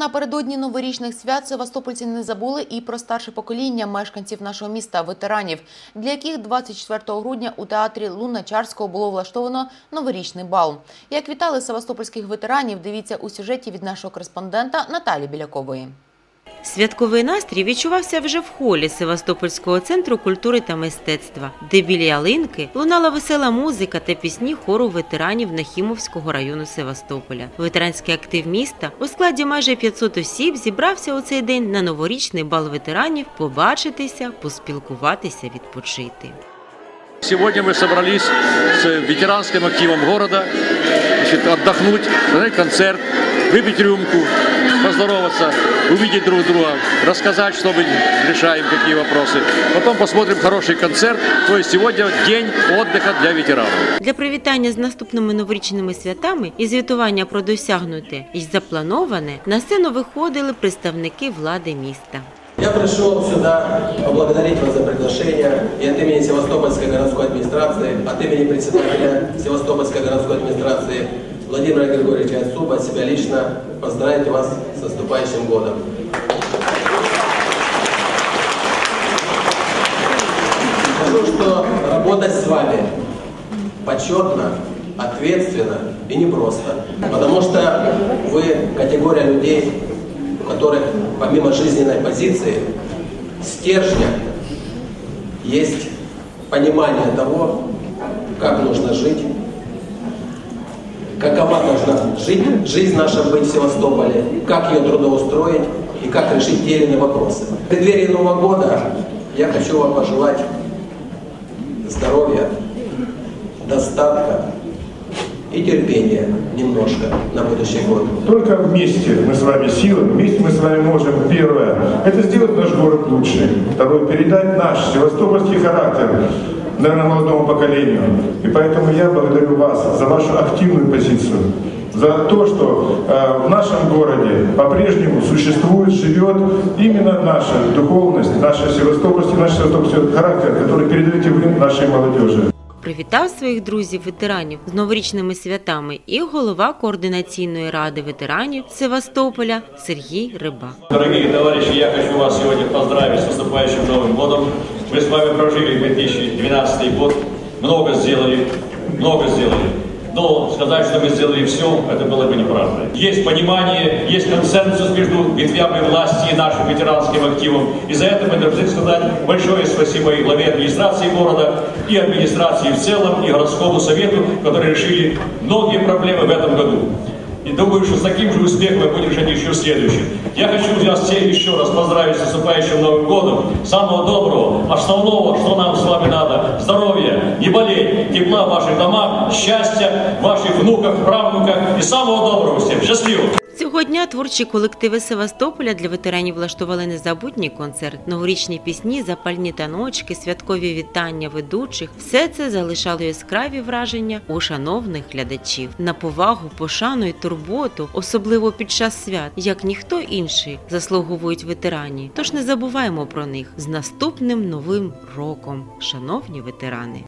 Напередодні новорічних свят севастопольці не забули і про старше покоління мешканців нашого міста, ветеранів, для яких 24 грудня у театрі Луначарського було влаштовано новорічний бал. Як вітали севастопольських ветеранів, дивіться у сюжеті від нашого кореспондента Наталі Білякової. Святковий настрій відчувався вже в холі Севастопольського центру культури та мистецтва, де біля ялинки лунала весела музика та пісні хору ветеранів Нахімовського району Севастополя. Ветеранський актив міста у складі майже 500 осіб зібрався у цей день на новорічний бал ветеранів побачитися, поспілкуватися, відпочити. Сегодня мы собрались с ветеранским активом города значит, отдохнуть, концерт, выпить рюмку, поздороваться, увидеть друг друга, рассказать, что мы решаем, какие вопросы. Потом посмотрим хороший концерт. То есть сегодня день отдыха для ветеранов. Для привітання з наступними новорічними святами і звітування про досягнуте і заплановане на сцену виходили представники влади міста. Я пришел сюда поблагодарить вас за приглашение и от имени Севастопольской городской администрации, от имени председателя Севастопольской городской администрации Владимира Григорьевича Отцуба, от себя лично поздравить вас с наступающим годом. Скажу, что работать с вами почетно, ответственно и непросто. Потому что вы категория людей, у которых помимо жизненной позиции, стержня, есть понимание того, как нужно жить, какова должна жить, жизнь наша быть в Севастополе, как ее трудоустроить и как решить те или иные вопросы. В преддверии Нового года я хочу вам пожелать здоровья, достатка и терпения немножко на будущий год. Только вместе мы с вами силы, вместе мы с вами можем, первое, это сделать наш город лучше. Второе, передать наш севастопольский характер, наверное, молодому поколению. И поэтому я благодарю вас за вашу активную позицию, за то, что э, в нашем городе по-прежнему существует, живет именно наша духовность, наша севастопольский, наш севастопольский характер, который передаете вы нашей молодежи. Привітав своїх друзів ветеранів з новорічними святами і голова координаційної ради ветеранів Севастополя Сергій Рибак. Дорогие товарищи, я хочу вас сегодня поздравить с наступающим Новым годом. Мы с вами прожили 2012 год, много сделали, много сделали. Но сказать, что мы сделали все, это было бы неправда. Есть понимание, есть консенсус между ветвями власти и нашим ветеранским активом. И за это мы должны сказать большое спасибо и главе администрации города, и администрации в целом, и городскому совету, которые решили многие проблемы в этом году. И думаю, что с таким же успехом мы будем жить еще в следующем. Я хочу вас всех еще раз поздравить с наступающим Новым годом. Самого доброго, основного, что нам с вами тепла в ваших домах, счастья в ваших внуках, правнуках и самого доброго всем. Счастливо! Цього дня творчі колективи Севастополя для ветеранів влаштували незабутній концерт, новорічні пісні, запальні таночки, святкові вітання ведучих. Все це залишало яскраві враження у шановних глядачів на повагу, пошану і турботу, особливо під час свят, як ніхто інший заслуговують ветерані. Тож не забуваємо про них з наступним новим роком, шановні ветерани.